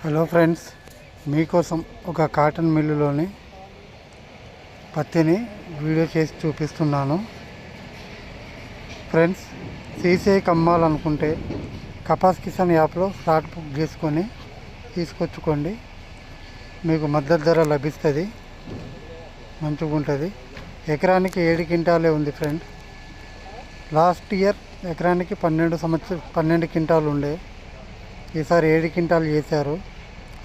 Hello friends మీకోసం ఒక cotton మిల్లులోని పత్తిని వీడియో చేసి చూపిస్తున్నాను. ఫ్రెండ్స్ సీసీఐ కమ్మాలనుకుంటే కపాస్ కిసాన్ యాప్లో స్లాట్ బుక్ చేసుకొని తీసుకొచ్చుకోండి. మీకు మద్దతు ధర లభిస్తుంది మంచిగా ఉంటుంది ఎకరానికి ఏడు క్వింటాలే ఉంది ఫ్రెండ్. లాస్ట్ ఇయర్ ఎకరానికి పన్నెండు సంవత్సరం పన్నెండు క్వింటాలు ఉండే ఈసారి ఏడు క్వింటాలు చేశారు.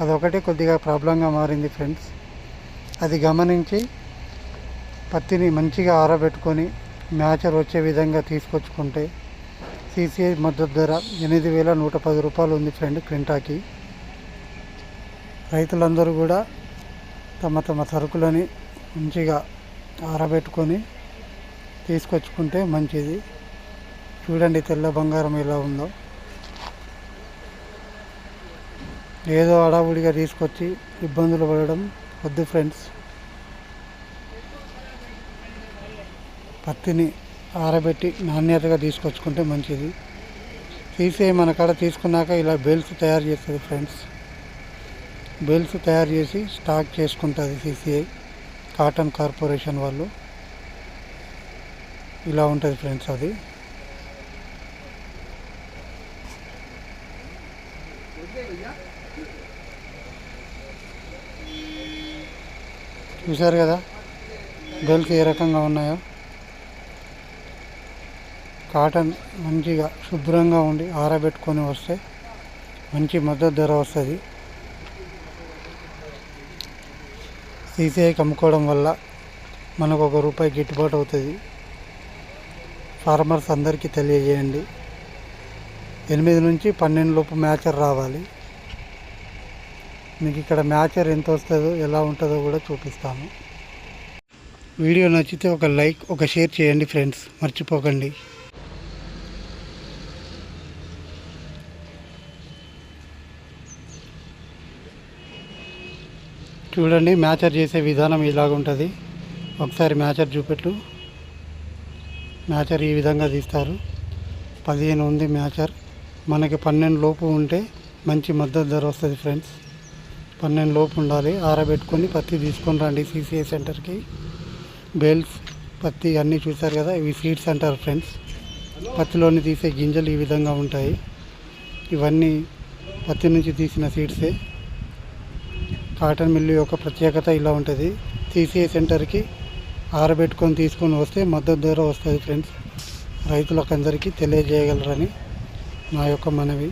అదొకటి కొద్దిగా ప్రాబ్లంగా మారింది ఫ్రెండ్స్. అది గమనించి పత్తిని మంచిగా ఆరబెట్టుకొని మ్యాచర్ వచ్చే విధంగా తీసుకొచ్చుకుంటే సీసీఐ మద్దతు ధర ఎనిమిది వేల నూట పది రూపాయలు ఉంది ఫ్రెండ్ క్వింటాకి. రైతులందరూ కూడా తమ తమ సరుకులని మంచిగా ఆరబెట్టుకొని తీసుకొచ్చుకుంటే మంచిది. చూడండి తెల్ల బంగారం ఎలా ఉందో. ఏదో అడావుడిగా తీసుకొచ్చి ఇబ్బందులు పడడం వద్దు ఫ్రెండ్స్. పత్తిని ఆరబెట్టి నాణ్యతగా తీసుకొచ్చుకుంటే మంచిది. సీసీఐ మన కాడ తీసుకున్నాక ఇలా బెల్స్ తయారు చేస్తుంది ఫ్రెండ్స్. బెల్స్ తయారు చేసి స్టాక్ చేసుకుంటుంది సీసీఐ కాటన్ కార్పొరేషన్ వాళ్ళు. ఇలా ఉంటుంది ఫ్రెండ్స్ అది. చూశారు కదా? బెల్ట్ ఏ రకంగా ఉన్నాయో? కాటన్ మంచిగా శుభ్రంగా ఉండి ఆరబెట్టుకొని వస్తే మంచి మద్దతు ధర వస్తుంది. సీసీఐకి అమ్ముకోవడం వల్ల మనకు ఒక రూపాయి గిట్టుబాటు అవుతుంది. ఫార్మర్స్ అందరికీ తెలియజేయండి. ఎనిమిది నుంచి పన్నెండు లోపు మ్యాచర్ రావాలి. మీకు ఇక్కడ మ్యాచర్ ఎంత వస్తుందో ఎలా ఉంటుందో కూడా చూపిస్తాము. వీడియో నచ్చితే ఒక లైక్ ఒక షేర్ చేయండి ఫ్రెండ్స్. మర్చిపోకండి. చూడండి మ్యాచర్ చేసే విధానం ఇలాగ ఉంటుంది. ఒకసారి మ్యాచర్ చూపెట్టు. మ్యాచర్ ఈ విధంగా తీస్తారు. పదిహేను ఉంది మ్యాచర్. మనకి పన్నెండు లోపు ఉంటే మంచి మద్దతు ధర వస్తుంది ఫ్రెండ్స్. పన్నెండు లోపు ఉండాలి. ఆరబెట్టుకొని పత్తి తీసుకొని రండి సీసీఏ సెంటర్కి. బేల్స్ పత్తి అన్నీ చూసారు కదా ఇవి సీడ్స్ అంటారు ఫ్రెండ్స్. పత్తిలోని తీసే గింజలు ఈ విధంగా ఉంటాయి. ఇవన్నీ పత్తి నుంచి తీసిన సీడ్సే. కాటన్ మిల్లు యొక్క ప్రత్యేకత ఇలా ఉంటుంది. సీసీఐ సెంటర్కి ఆరబెట్టుకొని తీసుకొని వస్తే మద్దతు ధర వస్తుంది ఫ్రెండ్స్. రైతులకు అందరికీ తెలియజేయగలరని నా యొక్క మనవి.